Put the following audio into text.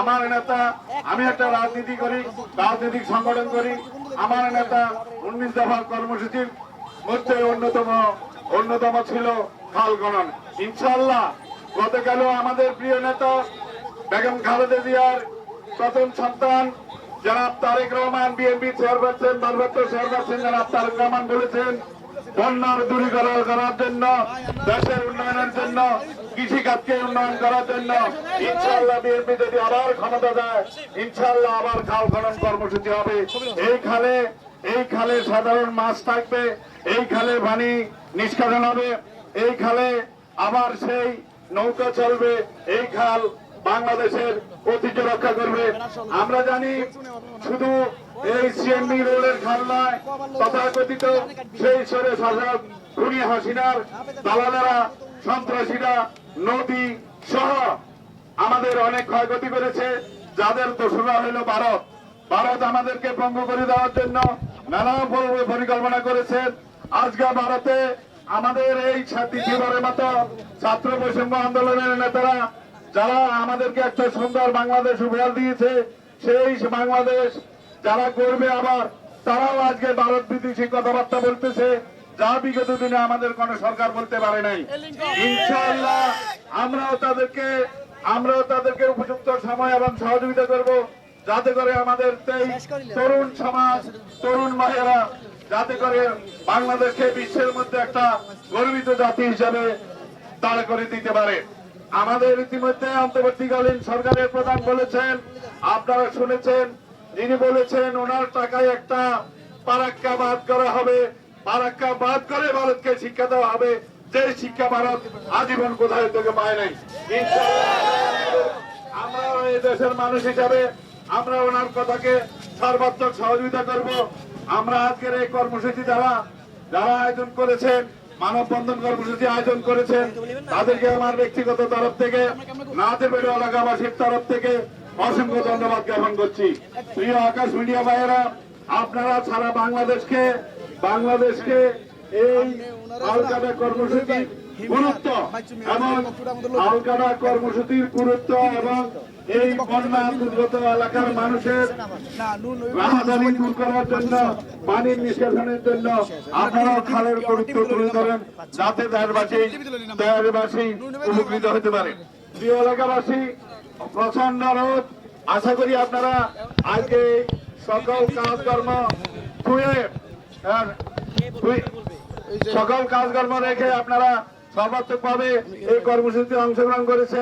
আমার নেতা, আমি একটা রাজনীতি করি, রাজনৈতিক সংগঠন করি। আমার নেতা উনিশ দফা কর্মসূচির মধ্যে অন্যতম অন্যতম ছিল খাল খনন। ইনশাল্লাহ গতকালও আমাদের প্রিয় নেতা বেগম খালেদা জিয়ার প্রথম সন্তান, জনাব তারেক রহমান বিএনপি চেয়ারপারসন ভারপ্রাপ্ত চেয়ারপারসন, জনাব তারেক রহমান বলেছেন বন্যার দূরীকরণ করার জন্য, দেশের উন্নয়নের জন্য কৃষিখাতকে উন্নয়ন করার জন্য ইনশাল্লাহ বিএনপি যদি আবার ক্ষমতা দেয় ইনশাল্লাহ আবার খাল খনন কর্মসূচি হবে। এই খালে এই খালে সাধারণ মাছ থাকবে, এই খালে পানি নিষ্কাশন হবে, এই খালে আবার সেই নৌকা চলবে, এই খাল বাংলাদেশের ঐতিহ্য রক্ষা করবে। আমরা জানি শুধু এই সিএমবি রোডের খাল নয় তথাকথিত সেই সরে শাসক খুনি হাসিনার দালালেরা, সন্ত্রাসীরা, নদী সহ আমাদের অনেক ক্ষয়ক্ষতি করেছে, যাদের দোষরা হইল ভারত। ভারত আমাদেরকে পঙ্গু করে দেওয়ার জন্য নানা পরিকল্পনা করেছেন আজকে ভারতে আমাদের এই দ্বিতীয়বারের মতো ছাত্র বৈষম্য আন্দোলনের নেতারা, যারা আমাদেরকে একটা সুন্দর বাংলাদেশ উপহার দিয়েছে, সেই বাংলাদেশ যারা করবে আবার। তারাও আজকে ভারত বিদেশি কথাবার্তা বলতেছে, যা বিগত দিনে আমাদের কোন সরকার বলতে পারে নাই। ইনশাআল্লাহ আমরাও তাদেরকে আমরাও তাদেরকে উপযুক্ত সময় এবং সহযোগিতা করব, যাতে করে আমাদের তরুণ সমাজ, তরুণ মায়েরা, যাতে করে বাংলাদেশকে বিশ্বের মধ্যে একটা গর্বিত জাতি হিসাবে দাঁড় করে দিতে পারে। আমাদের ইতিমধ্যে অন্তর্বর্তীকালীন সরকারের প্রধান বলেছেন, আপনারা শুনেছেন যিনি বলেছেন, ওনার টাকায় একটা পারাক্কা বাদ করা হবে। পারাক্কা বাদ করে ভারতকে শিক্ষা দেওয়া হবে। যে শিক্ষা ভারত আজীবন কোথায় থেকে পায় নাই। আমরা এই দেশের মানুষ হিসাবে আমরা ওনার কথাকে সর্বাত্মক সহযোগিতা করব। আমরা আজকের এই কর্মসূচি যারা যারা আয়োজন করেছেন, মানববন্ধন কর্মসূচি আয়োজন করেছেন, তাদেরকে আমার ব্যক্তিগত তরফ থেকে নাচের এলাকাবাসীর তরফ থেকে অসংখ্য ধন্যবাদ জ্ঞাপন করছি। প্রিয় আকাশ মিডিয়া ভাইয়েরা, আপনারা সারা বাংলাদেশকে বাংলাদেশকে এই আলকাটা কর্মসূচির গুরুত্ব এবং আলকাটা কর্মসূচির গুরুত্ব এবং এই বন্যা দুর্গত এলাকার মানুষের রাহাজানি দূর করার জন্য পানির নিষ্কাশনের জন্য আপনারাও খালের গুরুত্ব তুলে ধরেন, যাতে দেশবাসী দেশবাসী উপকৃত হতে পারে। প্রিয় এলাকাবাসী প্রচণ্ড রোদ। আশা করি আপনারা আজকে সকল কাজকর্ম ধুয়ে সকল কাজকর্ম রেখে আপনারা সর্বাত্মক ভাবে এই কর্মসূচিতে অংশগ্রহণ করেছেন।